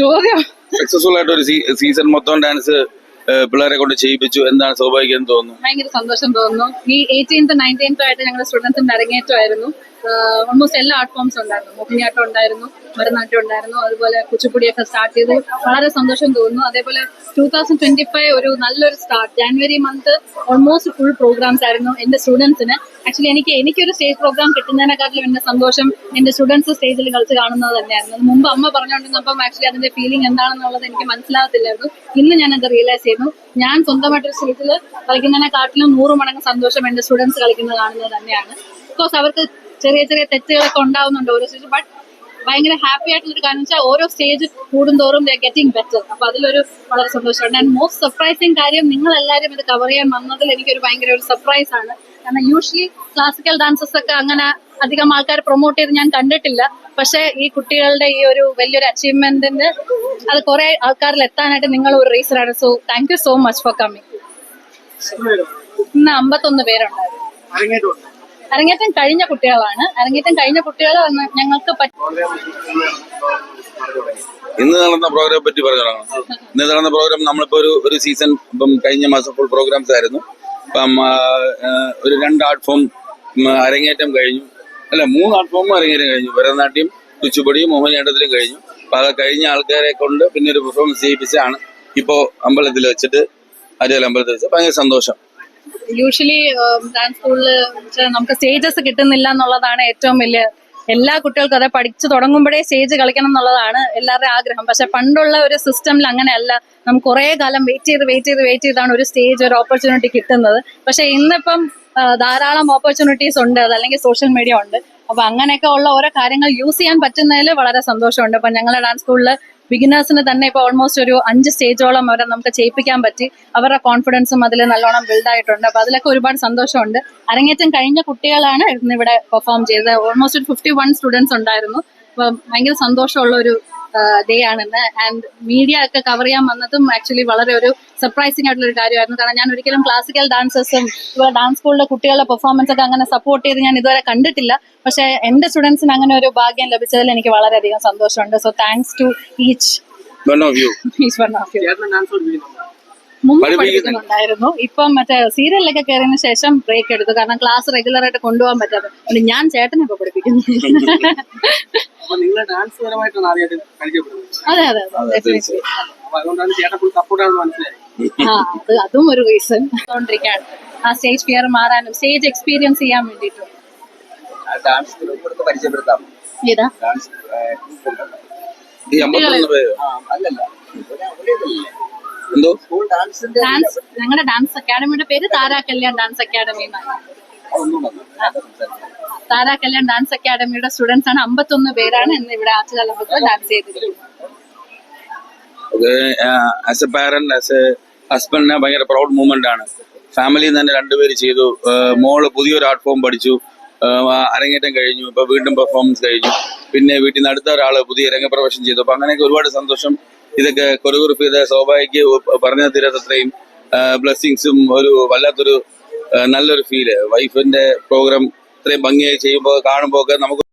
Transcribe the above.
ചോദ്യം. സക്സസ്ഫുൾ ആയിട്ട് ഒരു സീസൺ മൊത്തം ഡാൻസ് പിള്ളേരെ കൊണ്ട് ചെയ്യിപ്പിച്ചു എന്താണ് സ്വാഭാവികം എന്ന് തോന്നുന്നു. ഭയങ്കര സന്തോഷം തോന്നുന്നു. ഈ എയ്റ്റീൻത്ത് നയന്റീൻത്ത് ആയിട്ട് ഞങ്ങളുടെ സ്റ്റുഡൻസിന്റെ അരങ്ങേറ്റമായിരുന്നു. ഓൾമോസ്റ്റ് എല്ലാ ആർട്ട് ഫോംസ് ഉണ്ടായിരുന്നു. മോഹിനിയാട്ടം ഉണ്ടായിരുന്നു. ഭരതനാട്യം ഉണ്ടായിരുന്നു അതുപോലെ കുച്ചിപ്പുടിയൊക്കെ സ്റ്റാർട്ട് ചെയ്ത്. വളരെ സന്തോഷം തോന്നുന്നു. അതേപോലെ ടൂ തൗസൻഡ് ട്വന്റി ഫൈവ് ഒരു നല്ലൊരു start January month almost full programmes ആയിരുന്നു എന്റെ സ്റ്റുഡൻസിന് ആക്ച്വലി എനിക്ക് എനിക്കൊരു സ്റ്റേജ് പ്രോഗ്രാം കിട്ടുന്നതിനെക്കാട്ടിലും എന്റെ സന്തോഷം എന്റെ സ്റ്റുഡൻസ് സ്റ്റേജിൽ കളിച്ച് കാണുന്നത് തന്നെയായിരുന്നു. മുമ്പ് അമ്മ പറഞ്ഞുകൊണ്ടിരുന്നപ്പം ആക്ച്വലി അതിന്റെ ഫീലിംഗ് എന്താണെന്നുള്ളത് എനിക്ക് മനസ്സിലാകത്തില്ലായിരുന്നു. ഇന്ന് ഞാൻ അത് റിയലൈസ് ചെയ്യുന്നു. ഞാൻ സ്വന്തമായിട്ടൊരു സ്റ്റേജിൽ കളിക്കുന്നതിനെക്കാട്ടിലും നൂറ് മടങ്ങ് സന്തോഷം എന്റെ സ്റ്റുഡൻസ് കളിക്കുന്നത് കാണുന്നത് തന്നെയാണ്. ബിക്കോസ് അവർക്ക് ചെറിയ ചെറിയ തെറ്റുകളൊക്കെ ഉണ്ടാവുന്നുണ്ട് ഓരോ സ്റ്റേജ് ബട്ട് ഭയങ്കര ഹാപ്പി ആയിട്ടുള്ള ഒരു കാര്യം വെച്ചാൽ ഓരോ സ്റ്റേജ് കൂടുന്തോറും ഗെറ്റിംഗ് ബെറ്റർ അപ്പൊ അതിലൊരു വളരെ സന്തോഷമാണ് ആൻഡ് മോസ്റ്റ് സർപ്രൈസിങ് കാര്യം നിങ്ങൾ എല്ലാവരും ഇത് കവർ ചെയ്യാൻ വന്നതിൽ എനിക്കൊരു ഭയങ്കര ഒരു സർപ്രൈസ് ആണ്. കാരണം യൂഷ്വലി ക്ലാസിക്കൽ ഡാൻസസ് ഒക്കെ അങ്ങനെ അധികം ആൾക്കാർ പ്രൊമോട്ട് ചെയ്ത് ഞാൻ കണ്ടിട്ടില്ല. പക്ഷെ ഈ കുട്ടികളുടെ ഈ ഒരു വലിയൊരു അച്ചീവ്മെന്റിന്റെ അത് കുറെ ആൾക്കാരിൽ എത്താനായിട്ട് നിങ്ങൾ ഒരു റീസൺ ആണ്. So thank you so much for coming ഇന്ന് അമ്പത്തൊന്ന് പേരുണ്ടായിരുന്നു. അരങ്ങേറ്റം കഴിഞ്ഞ കുട്ടികളാണ്. അരങ്ങേറ്റം കഴിഞ്ഞ കുട്ടികൾ ഞങ്ങൾക്ക് ഇന്ന് നടന്ന പ്രോഗ്രാം പറ്റി പറഞ്ഞതാണ്. ഇന്ന് നടന്ന പ്രോഗ്രാം നമ്മളിപ്പോ ഒരു ഒരു സീസൺ ഇപ്പം കഴിഞ്ഞ മാസം ഫുൾ പ്രോഗ്രാംസ് ആയിരുന്നു. ആ, ഒരു രണ്ട് ആർട്ട് ഫോം അരങ്ങേറ്റം കഴിഞ്ഞു. അല്ല മൂന്ന് ആർട്ട് ഫോം അരങ്ങേറ്റം കഴിഞ്ഞു. ഭരതനാട്യം കുച്ചുപൊടിയും മോഹിനിയാട്ടത്തിലും കഴിഞ്ഞു. അപ്പൊ അത് കഴിഞ്ഞ ആൾക്കാരെ കൊണ്ട് പിന്നെ ഒരു പെർഫോമൻസ് ചെയ്യിപ്പിച്ചാണ് ഇപ്പോ അമ്പലത്തിൽ വെച്ചിട്ട് അരിയൽ അമ്പലത്തിൽ വെച്ച് ഭയങ്കര സന്തോഷം. യൂഷ്വലി ഡാൻസ് സ്കൂളിൽ നമുക്ക് സ്റ്റേജസ് കിട്ടുന്നില്ല എന്നുള്ളതാണ് ഏറ്റവും വലിയ എല്ലാ കുട്ടികൾക്കും അതെ പഠിച്ചു തുടങ്ങുമ്പോഴേ സ്റ്റേജ് കളിക്കണം എന്നുള്ളതാണ് എല്ലാവരുടെയും ആഗ്രഹം. പക്ഷെ പണ്ടുള്ള ഒരു സിസ്റ്റമിൽ അങ്ങനെയല്ല. നമുക്ക് കുറെ കാലം വെയിറ്റ് ചെയ്ത് വെയിറ്റ് ചെയ്ത് വെയിറ്റ് ചെയ്താണ് ഒരു സ്റ്റേജ് ഒരു ഓപ്പർച്യൂണിറ്റി കിട്ടുന്നത്. പക്ഷെ ഇന്നിപ്പം ധാരാളം ഓപ്പർച്യൂണിറ്റീസ് ഉണ്ട്. അതല്ലെങ്കിൽ സോഷ്യൽ മീഡിയ ഉണ്ട്. അപ്പൊ അങ്ങനെയൊക്കെ ഉള്ള ഓരോ കാര്യങ്ങൾ യൂസ് ചെയ്യാൻ പറ്റുന്നതിൽ വളരെ സന്തോഷമുണ്ട്. അപ്പൊ ഞങ്ങളുടെ ഡാൻസ് സ്കൂളിൽ ബിഗിനേഴ്സിന് തന്നെ ഇപ്പോൾ ഓൾമോസ്റ്റ് ഒരു അഞ്ച് സ്റ്റേജോളം അവരെ നമുക്ക് ചെയ്യിപ്പിക്കാൻ പറ്റി. അവരുടെ കോൺഫിഡൻസും അതിൽ നല്ലോണം ബിൽഡ് ആയിട്ടുണ്ട്. അപ്പോൾ അതിലൊക്കെ ഒരുപാട് സന്തോഷമുണ്ട്. അരങ്ങേറ്റം കഴിഞ്ഞ കുട്ടികളാണ് ഇന്ന് ഇവിടെ പെർഫോം ചെയ്തത്. ഓൾമോസ്റ്റ് ഒരു ഫിഫ്റ്റി വൺ സ്റ്റുഡൻസ് ഉണ്ടായിരുന്നു. അപ്പം ഭയങ്കര സന്തോഷമുള്ള ഒരു ഡേ ആണെന്ന്. ആൻഡ് മീഡിയ ഒക്കെ കവർ ചെയ്യാൻ വന്നതും ആക്ച്വലി വളരെ ഒരു സർപ്രൈസിംഗ് ആയിട്ടുള്ള ഒരു കാര്യമായിരുന്നു. കാരണം ഞാൻ ഒരിക്കലും ക്ലാസിക്കൽ ഡാൻസേഴ്സും ഇതുപോലെ ഡാൻസ് സ്കൂളിലെ കുട്ടികളുടെ പെർഫോമൻസ് ഒക്കെ അങ്ങനെ സപ്പോർട്ട് ചെയ്ത് ഞാൻ ഇതുവരെ കണ്ടിട്ടില്ല. പക്ഷേ എന്റെ സ്റ്റുഡൻസിന് അങ്ങനെ ഒരു ഭാഗ്യം ലഭിച്ചതിൽ എനിക്ക് വളരെയധികം സന്തോഷമുണ്ട്. So thanks to each one of you each one of you മുമ്പ് പഠിക്കുന്നുണ്ടായിരുന്നു ഇപ്പം മറ്റേ സീരിയലിലൊക്കെ കയറിയതിനു ശേഷം ബ്രേക്ക് എടുത്തു. കാരണം ക്ലാസ് റെഗുലർ ആയിട്ട് കൊണ്ടുപോകാൻ പറ്റാതെ. അതുകൊണ്ട് ഞാൻ ചേട്ടനെ ഇപ്പൊ പഠിപ്പിക്കുന്നു. അതെ അതെ അതെ. ആ അത് അതും ഒരു റീസൺ ആ സ്റ്റേജ് ഫിയർ മാറാനും സ്റ്റേജ് എക്സ്പീരിയൻസ് ചെയ്യാൻ വേണ്ടിയിട്ടും. ഡാൻസ് ഗ്രൂപ്പ് പരിചയപ്പെടുത്താം. ഏതാ? ഡാൻസ് അല്ലല്ല. എന്തോ? ഡാൻസ് ഞങ്ങളുടെ ഡാൻസ് അക്കാഡമിയുടെ പേര് താരാ കല്യാൺ ഡാൻസ് അക്കാഡമി എന്നാണ്. താരാ കല്യാൺ ഡാൻസ് അക്കാഡമിയുടെ സ്റ്റുഡൻസ് ആണ് അമ്പത്തൊന്ന് പേരാണ് ഇന്ന് ഇവിടെ ആറ്റുകാലത്ത് dance a parent as a ഹസ്ബൻഡിന് ഭയങ്കര പ്രൗഡ് മൂവ്മെന്റ് ആണ്. ഫാമിലി നിന്ന് തന്നെ രണ്ടുപേര് ചെയ്തു. മോൾ പുതിയൊരു ആർട്ട് ഫോം പഠിച്ചു. അരങ്ങേറ്റം കഴിഞ്ഞു. ഇപ്പൊ വീണ്ടും പെർഫോമൻസ് കഴിഞ്ഞു. പിന്നെ വീട്ടിൽ നിന്ന് അടുത്ത ഒരാൾ പുതിയ രംഗപ്രവേശം ചെയ്തു. അപ്പൊ അങ്ങനെയൊക്കെ ഒരുപാട് സന്തോഷം. ഇതൊക്കെ കൊറിയോഗ്രഫി സ്വാഭാവിക പറഞ്ഞാൽ തീരാത്തത്രയും ബ്ലെസ്സിങ്സും ഒരു വല്ലാത്തൊരു നല്ലൊരു ഫീൽ വൈഫിന്റെ പ്രോഗ്രാം ഇത്രയും ഭംഗിയായി ചെയ്യുമ്പോൾ കാണുമ്പോൾ ഒക്കെ നമുക്ക്